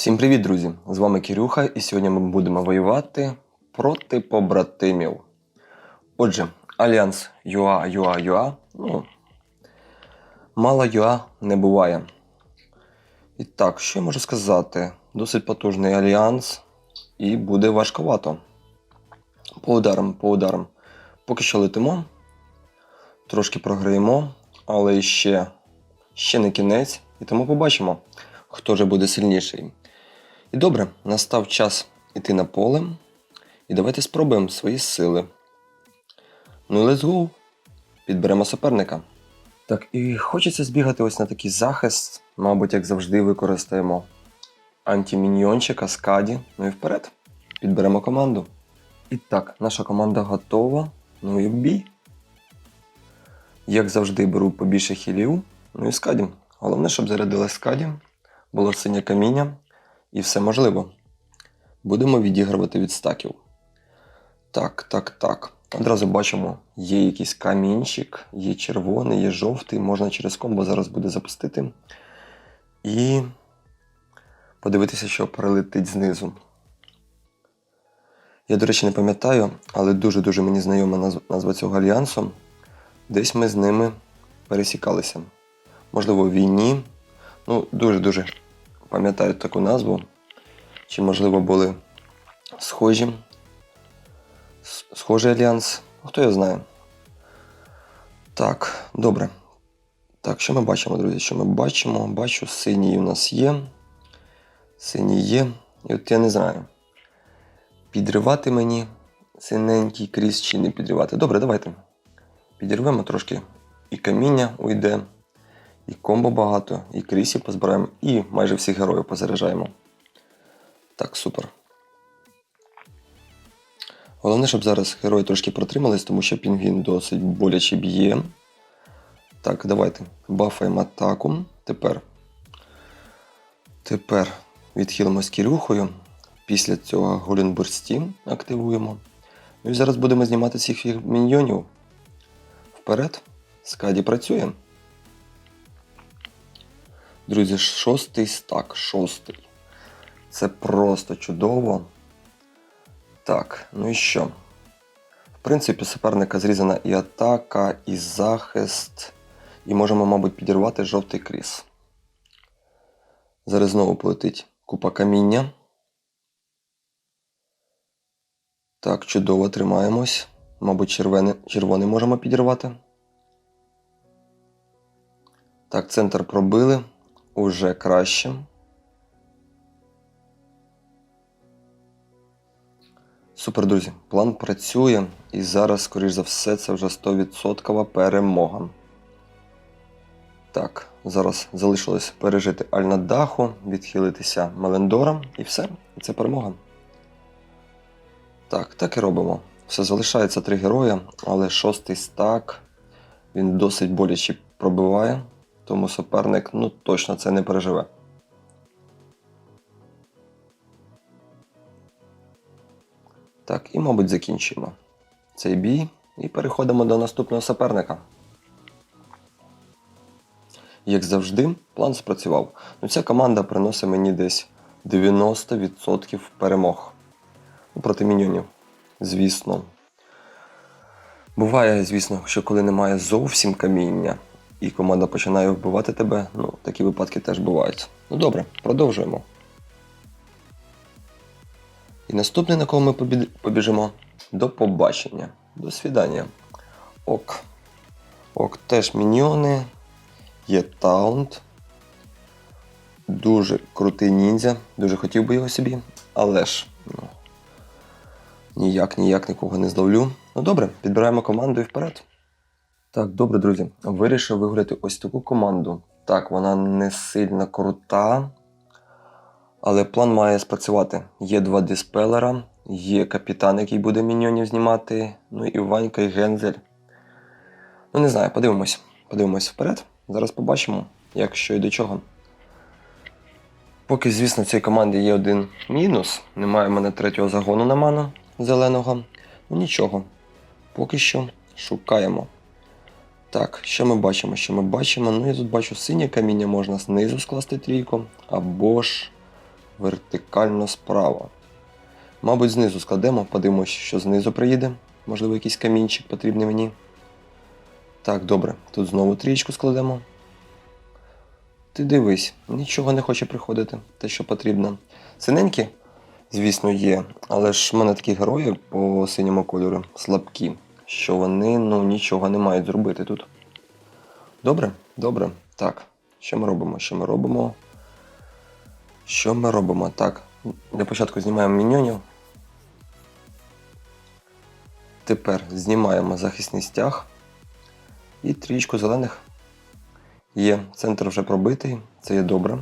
Всім привіт, друзі! З вами Кирюха, і сьогодні ми будемо воювати проти побратимів. Отже, Альянс ЮА ЮА ЮА. Ну, мало ЮА не буває. І так, що я можу сказати? Досить потужний альянс, і буде важковато. По ударам, по ударам. Поки що летимо, трошки програємо, але ще, ще не кінець, і тому побачимо, хто же буде сильніший. І добре, настав час іти на поле. І давайте спробуємо свої сили. Ну, let's go. Підберемо суперника. Так, і хочеться збігати ось на такий захист. Мабуть, як завжди, використаємо антиміньйончика, скаді. Ну і вперед. Підберемо команду. І так, наша команда готова. Ну і в бій. Як завжди, беру побільше хілів. Ну і скаді. Головне, щоб зарядили скаді, було синє каміння. І все можливо. Будемо відігрувати від стаків. Так, так, так. Одразу бачимо, є якийсь камінчик, є червоний, є жовтий. Можна через комбо зараз буде запустити. І подивитися, що прилетить знизу. Я, до речі, не пам'ятаю, але дуже-дуже мені знайома назва цього альянсу. Десь ми з ними пересікалися. Можливо, в війні. Ну, дуже-дуже пам'ятаю таку назву. Чи, можливо, були схожі. Схожий альянс. Хто його знає. Так, добре. Так, що ми бачимо, друзі? Що ми бачимо? Бачу, синій у нас є. Синій є. І от я не знаю. Підривати мені синенький крізь чи не підривати. Добре, давайте. Підірвемо трошки. І каміння уйде, і комбо багато, і крісів позбираємо, і майже всіх героїв позаряджаємо. Так, супер. Головне, щоб зараз герої трошки протримались, тому що пінгвін досить боляче б'є. Так, давайте бафаємо атаку. Тепер. Тепер відхилимось кірюхою. Після цього Голінбурсті активуємо. Ну і зараз будемо знімати всіх міньйонів. Вперед. Скаді працює. Друзі, шостий стак, шостий. Це просто чудово. Так, ну і що? В принципі, суперника зрізана і атака, і захист. І можемо, мабуть, підірвати жовтий кріс. Зараз знову полетить купа каміння. Так, чудово тримаємось. Мабуть, червоний, червоний можемо підірвати. Так, центр пробили. Уже краще. Супер, друзі. План працює, і зараз, скоріш за все, це вже 100% перемога. Так, зараз залишилось пережити Альнадаху, відхилитися Мелендором і все. І це перемога. Так, так і робимо. Все залишається три героя, але шостий стак. Він досить боляче пробиває, тому суперник ну, точно це не переживе. Так, і, мабуть, закінчуємо цей бій і переходимо до наступного суперника. Як завжди, план спрацював. Ну, ця команда приносить мені десь 90% перемог. Ну, проти міньйонів. Звісно. Буває, звісно, що коли немає зовсім каміння, і команда починає вбивати тебе, ну, такі випадки теж бувають. Ну добре, продовжуємо. І наступний, на кого ми побід- побіжимо, до побачення. До свідання. Ок. Ок, теж міньйони. Є таунт. Дуже крутий ніндзя. Дуже хотів би його собі. Але ж ну, ніяк, ніяк нікого не зловлю. Ну добре, підбираємо команду і вперед. Так, добре, друзі. Вирішив виграти ось таку команду. Так, вона не сильно крута. Але план має спрацювати. Є два диспелера, є капітан, який буде міньйонів знімати. Ну і Ванька, і Гензель. Ну, не знаю, подивимось. Подивимось вперед. Зараз побачимо, як що і до чого. Поки, звісно, в цій команді є один мінус. Немає в мене третього загону на ману зеленого. Ну нічого. Поки що шукаємо. Так, що ми бачимо? Що ми бачимо? Ну, я тут бачу синє каміння можна знизу скласти трійку, або ж вертикально справа. Мабуть, знизу складемо, подивимось, що знизу приїде. Можливо, якийсь камінчик потрібний мені. Так, добре, тут знову трієчку складемо. Ти дивись, нічого не хоче приходити, те, що потрібно. Синенькі, звісно, є, але ж в мене такі герої по синьому кольору слабкі, що вони ну, нічого не мають зробити тут. Добре? Добре. Так. Що ми робимо? Що ми робимо? Що ми робимо? Так. Для початку знімаємо міньйонів. Тепер знімаємо захисний стяг. І трічку зелених. Є. Центр вже пробитий, це є добре.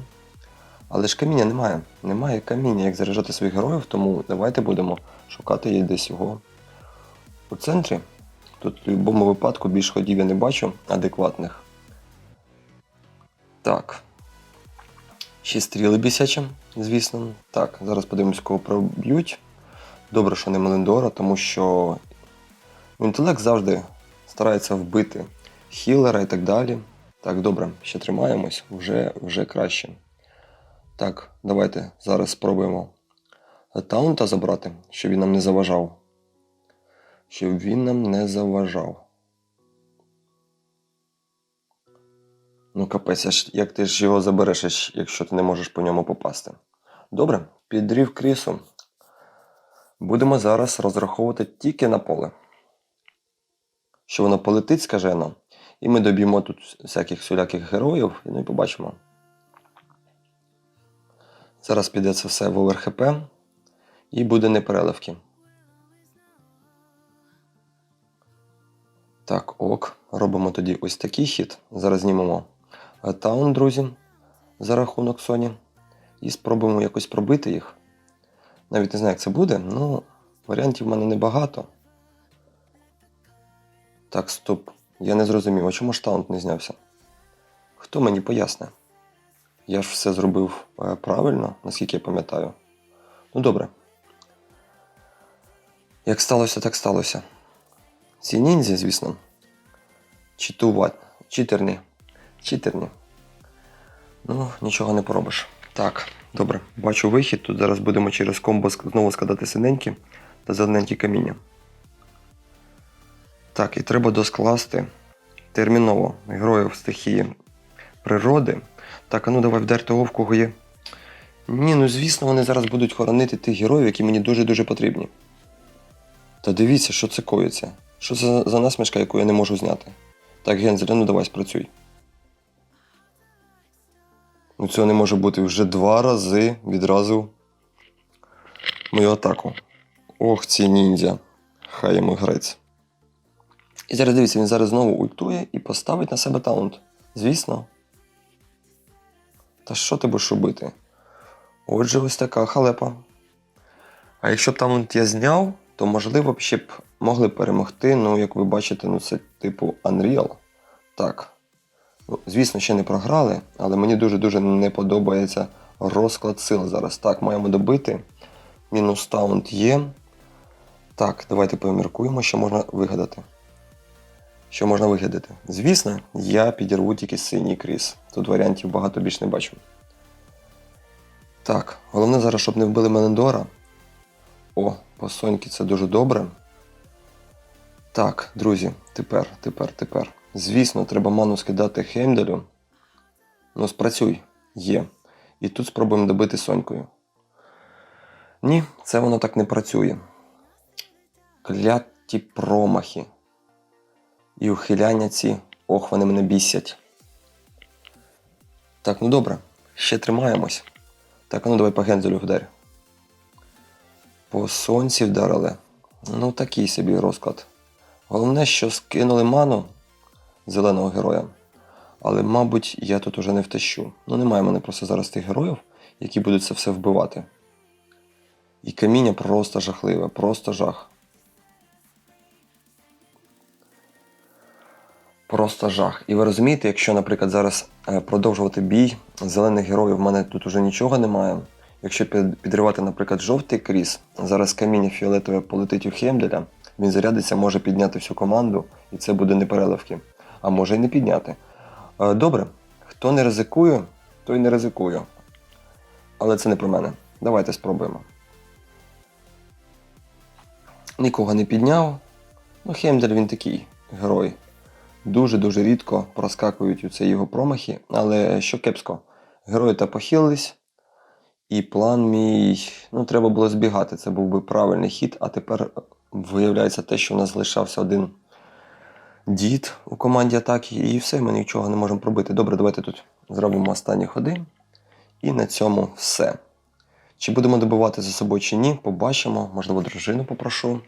Але ж каміння немає. Немає каміння, як заряджати своїх героїв, тому давайте будемо шукати її десь його у центрі. Тут в будь-якому випадку більш ходів я не бачу адекватних. Так. Ще стріли бісячі, звісно. Так, зараз подивимось, кого проб'ють. Добре, що не Мелендора, тому що інтелект завжди старається вбити хілера і так далі. Так, добре, ще тримаємось, вже, вже краще. Так, давайте зараз спробуємо таунта забрати, щоб він нам не заважав. Щоб він нам не заважав. Ну, капець, а як ти ж його забереш, якщо ти не можеш по ньому попасти? Добре, підрів крісу. Будемо зараз розраховувати тільки на поле. Що воно полетить скажено, і ми доб'ємо тут всяких всіляких героїв, і ну і побачимо. Зараз піде це все в ОВРХП і буде непереливки. Так, ок. Робимо тоді ось такий хід. Зараз знімемо е, таун, друзі, за рахунок Соні. І спробуємо якось пробити їх. Навіть не знаю, як це буде, ну, варіантів в мене небагато. Так, стоп. Я не зрозумів, а чому ж таунт не знявся? Хто мені поясне? Я ж все зробив е, правильно, наскільки я пам'ятаю. Ну добре. Як сталося, так сталося. Ці ніндзі, звісно. Читувати. Читерні. Читерні. Ну, нічого не поробиш. Так, добре. Бачу вихід. Тут зараз будемо через комбо знову складати синенькі та зелененькі каміння. Так, і треба доскласти терміново героїв стихії природи. Так, а ну давай вдер того, в кого є. Ні, ну звісно, вони зараз будуть хоронити тих героїв, які мені дуже-дуже потрібні. Та дивіться, що це коїться. Що це за- насмішка, яку я не можу зняти? Так, Гензель, ну давай спрацюй. Ну цього не може бути вже два рази відразу мою атаку. Ох, ці ніндзя. Хай йому грець. І зараз дивіться, він зараз знову ультує і поставить на себе таунт. Звісно. Та що ти будеш робити? Отже, ось така халепа. А якщо б таунт я зняв, то можливо б ще б могли перемогти. Ну, як ви бачите, ну це типу Unreal. Так. Ну, звісно, ще не програли, але мені дуже-дуже не подобається розклад сил зараз. Так, маємо добити. Мінус таунт є. Так, давайте поміркуємо, що можна вигадати. Що можна вигадати? Звісно, я підірву тільки синій кріс. Тут варіантів багато більш не бачу. Так, головне зараз, щоб не вбили Менендора. О, по соньки це дуже добре. Так, друзі, тепер, тепер, тепер. Звісно, треба ману скидати Хеймдалю. Ну, спрацюй, є. І тут спробуємо добити сонькою. Ні, це воно так не працює. Кляті промахи. І ухиляння ці, ох, вони мене бісять. Так, ну добре, ще тримаємось. Так, ну давай по гензелю вдарь. По сонці вдарили. Ну, такий собі розклад. Головне, що скинули ману зеленого героя. Але, мабуть, я тут уже не втащу. Ну, немає мене просто зараз тих героїв, які будуть це все вбивати. І каміння просто жахливе, просто жах. Просто жах. І ви розумієте, якщо, наприклад, зараз е, продовжувати бій зелених героїв, в мене тут уже нічого немає. Якщо підривати, наприклад, жовтий кріс, зараз каміння фіолетове полетить у Хемделя, він зарядиться, може підняти всю команду, і це буде не переливки. А може й не підняти. Е, Добре, хто не ризикує, той не ризикує. Але це не про мене. Давайте спробуємо. Нікого не підняв. Ну, Хемдель він такий герой. Дуже-дуже рідко проскакують у це його промахи, але що кепсько, герої та похилились, і план мій, ну, треба було збігати. Це був би правильний хід, а тепер виявляється те, що у нас залишався один дід у команді атаки, і все, ми нічого не можемо пробити. Добре, давайте тут зробимо останні ходи. І на цьому все. Чи будемо добивати за собою чи ні, побачимо. Можливо, дружину попрошу.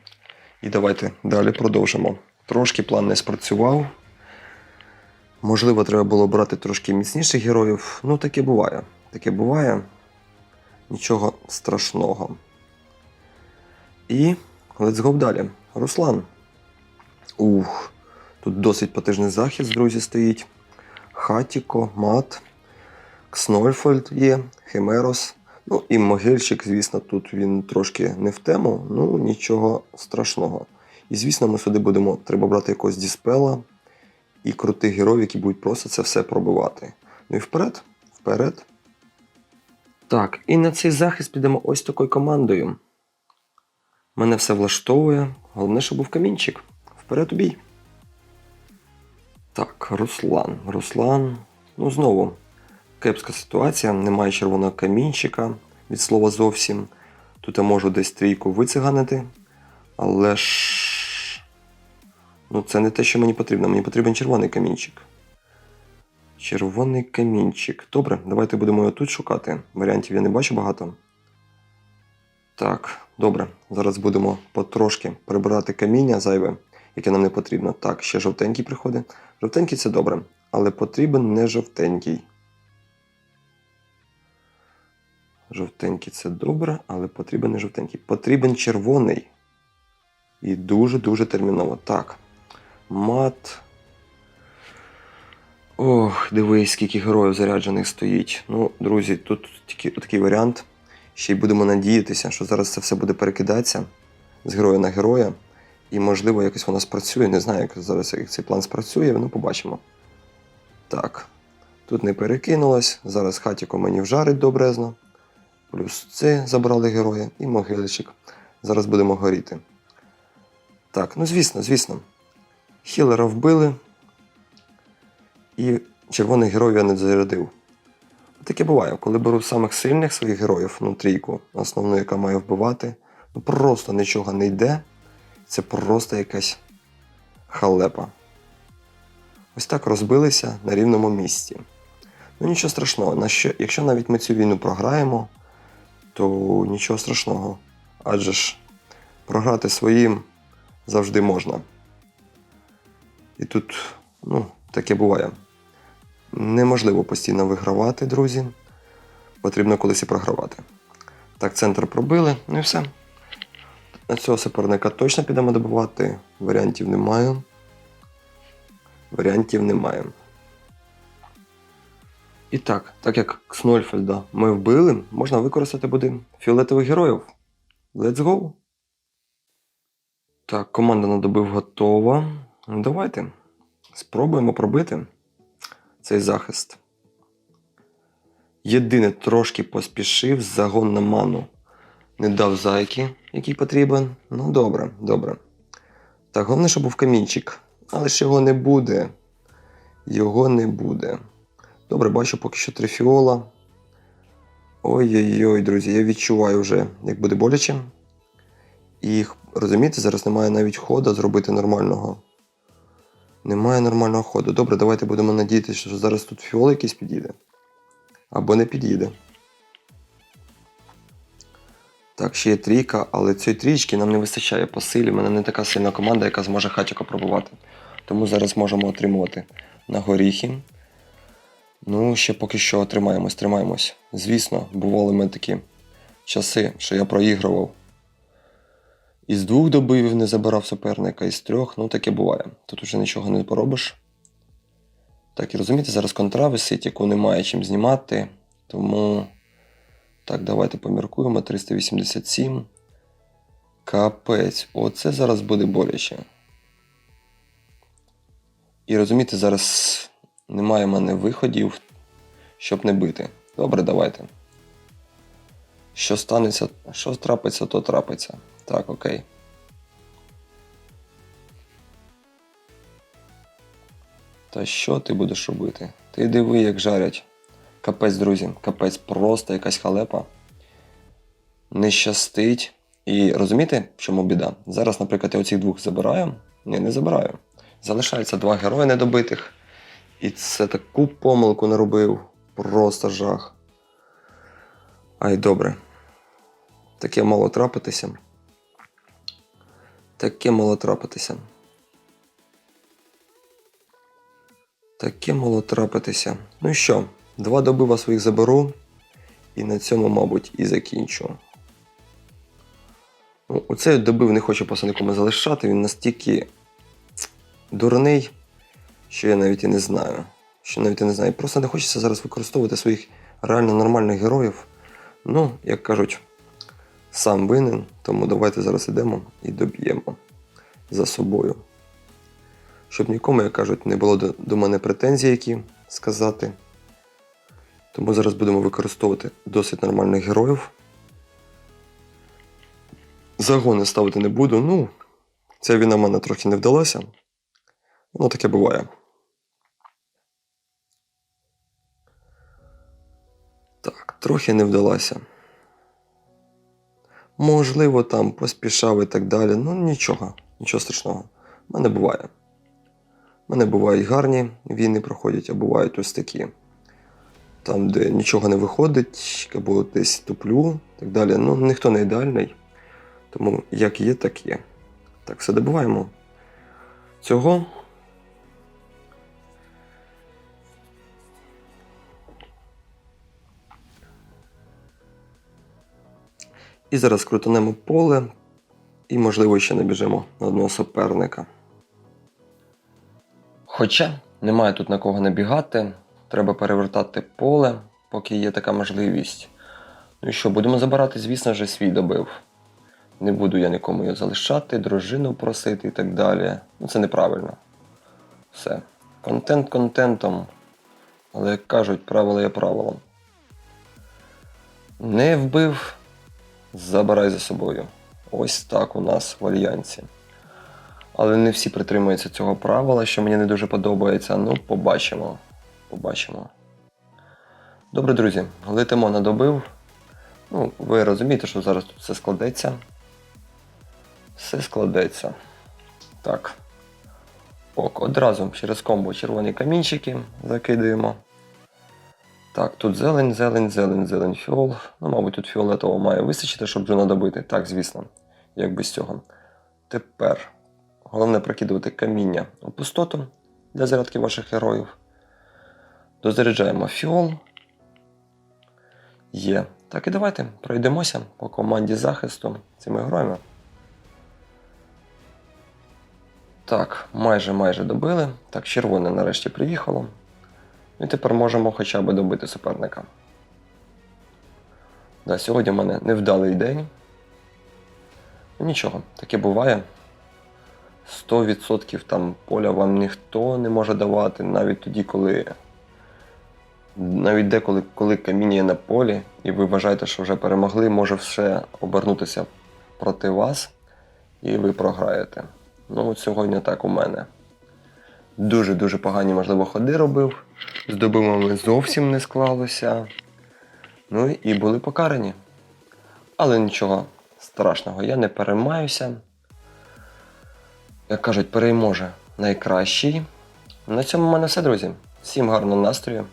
І давайте далі продовжимо. Трошки план не спрацював. Можливо, треба було брати трошки міцніших героїв. Ну, таке буває. Таке буває. Нічого страшного. І let's go далі. Руслан. Ух, тут досить потужний захист, друзі, стоїть. Хатіко, Мат, Кснольфольд є, Химерос. Ну і могильщик, звісно, тут він трошки не в тему, ну нічого страшного. І звісно, ми сюди будемо треба брати якогось діспела і крутих героїв, які будуть просто це все пробивати. Ну і вперед, вперед. Так, і на цей захист підемо ось такою командою. Мене все влаштовує. Головне, щоб був камінчик. Вперед у бій. Так, Руслан. Руслан. Ну, знову. Кепська ситуація, немає червоного камінчика від слова зовсім. Тут я можу десь трійку вициганити. Але ж. Ну, це не те, що мені потрібно. Мені потрібен червоний камінчик. Червоний камінчик. Добре, давайте будемо його тут шукати. Варіантів я не бачу багато. Так, добре. Зараз будемо потрошки прибирати каміння зайве, яке нам не потрібно. Так, ще жовтенький приходить. Жовтенький це добре, але потрібен не жовтенький. Жовтенький це добре, але потрібен не жовтенький. Потрібен червоний. І дуже-дуже терміново. Так. Мат. Ох, дивись, скільки героїв заряджених стоїть. Ну, друзі, тут тільки такий варіант. Ще й будемо надіятися, що зараз це все буде перекидатися з героя на героя. І, можливо, якось воно спрацює. Не знаю, як зараз як цей план спрацює, ну побачимо. Так. Тут не перекинулось. Зараз хатіко мені вжарить добрезно. Плюс це забрали героя і могиличик. Зараз будемо горіти. Так, ну звісно, звісно. Хілера вбили. І червоних героїв я не зарядив. Таке буває, коли беру самих сильних своїх героїв, ну трійку, основну, яка має вбивати, ну просто нічого не йде. Це просто якась халепа. Ось так розбилися на рівному місці. Ну нічого страшного, якщо навіть ми цю війну програємо, то нічого страшного. Адже ж програти своїм завжди можна. І тут, ну, таке буває. Неможливо постійно вигравати, друзі. Потрібно колись і програвати. Так, центр пробили, ну і все. На цього суперника точно підемо добувати. Варіантів немає. Варіантів немає. І так, так як Кснольфельда ми вбили, можна використати буде фіолетових героїв. Let's go! Так, команда на добив готова. Ну, Давайте спробуємо пробити цей захист. Єдине трошки поспішив, загон на ману. Не дав зайки, який потрібен. Ну, добре, добре. Так, головне, щоб був камінчик. Але ж його не буде. Його не буде. Добре, бачу поки що три фіола. Ой-ой-ой, друзі, я відчуваю вже, як буде боляче. І розумієте, зараз немає навіть ходу зробити нормального. Немає нормального ходу. Добре, давайте будемо надіятися, що зараз тут фіол якийсь підійде. Або не підійде. Так, ще є трійка, але цієї трійки нам не вистачає по силі. У мене не така сильна команда, яка зможе хатіка пробувати. Тому зараз можемо отримувати на горіхи. Ну, ще поки що тримаємось, тримаємось. Звісно, бували ми такі часи, що я проігрував. Із двох добивів не забирав суперника, із трьох, ну таке буває. Тут уже нічого не поробиш. Так, і розумієте, зараз контра висить, яку немає чим знімати. Тому. Так, давайте поміркуємо. 387. Капець. Оце зараз буде боляче. І розумієте, зараз немає в мене виходів, щоб не бити. Добре, давайте. Що станеться, що трапиться, то трапиться. Так, окей. Та що ти будеш робити? Ти диви, як жарять. Капець, друзі, капець, просто якась халепа. Не щастить. І розумієте, в чому біда? Зараз, наприклад, я оцих двох забираю. Ні, не забираю. Залишається два герої недобитих. І це таку помилку наробив. Просто жах. Ай, добре. Таке мало трапитися. Таке мало трапитися. Таке мало трапитися. Ну що, два добива своїх заберу. І на цьому, мабуть, і закінчу. Ну, оцей добив не хочу просто залишати, він настільки дурний, що я навіть і не знаю. Що навіть і не знаю. Просто не хочеться зараз використовувати своїх реально нормальних героїв. Ну, як кажуть, сам винен, тому давайте зараз ідемо і доб'ємо за собою. Щоб нікому, як кажуть, не було до, мене претензій, які сказати. Тому зараз будемо використовувати досить нормальних героїв. Загони ставити не буду. Ну, ця війна в мене трохи не вдалася. Ну, таке буває. Так, трохи не вдалася. Можливо, там поспішав і так далі. Ну, нічого, нічого страшного. У мене буває. У мене бувають гарні війни проходять, а бувають ось такі. Там, де нічого не виходить, або десь туплю і так далі. Ну, ніхто не ідеальний. Тому як є, так є. Так, все добуваємо. Цього. І зараз крутанемо поле і, можливо, ще набіжимо на одного суперника. Хоча немає тут на кого набігати, треба перевертати поле, поки є така можливість. Ну і що, будемо забирати, звісно ж, свій добив. Не буду я нікому його залишати, дружину просити і так далі. Ну це неправильно. Все. Контент контентом. Але як кажуть, правило є правилом. Не вбив, забирай за собою. Ось так у нас в альянсі. Але не всі притримуються цього правила, що мені не дуже подобається. Ну, побачимо. Побачимо. Добре, друзі, летимо на добив. Ну, ви розумієте, що зараз тут все складеться. Все складеться. Так. Ок, одразу через комбо червоні камінчики закидуємо. Так, тут зелень, зелень, зелень, зелень, фіол. Ну, мабуть, тут фіолетово має вистачити, щоб джуна добити. Так, звісно, як без цього. Тепер головне прокидувати каміння у пустоту для зарядки ваших героїв. Дозаряджаємо фіол. Є. Так і давайте пройдемося по команді захисту цими героями. Так, майже майже добили. Так, червоне нарешті приїхало. І тепер можемо хоча б добити суперника. Да, сьогодні в мене невдалий день. Ну, нічого, таке буває. 100% там поля вам ніхто не може давати, навіть тоді, коли. Навіть деколи, коли каміння є на полі, і ви вважаєте, що вже перемогли, може все обернутися проти вас, і ви програєте. Ну, от сьогодні так у мене. Дуже-дуже погані, можливо, ходи робив. З добивами зовсім не склалося. Ну і були покарані. Але нічого страшного, я не переймаюся. Як кажуть, переможе найкращий. На цьому в мене все, друзі. Всім гарного настрою,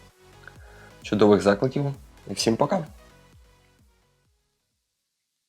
чудових закликів і всім пока!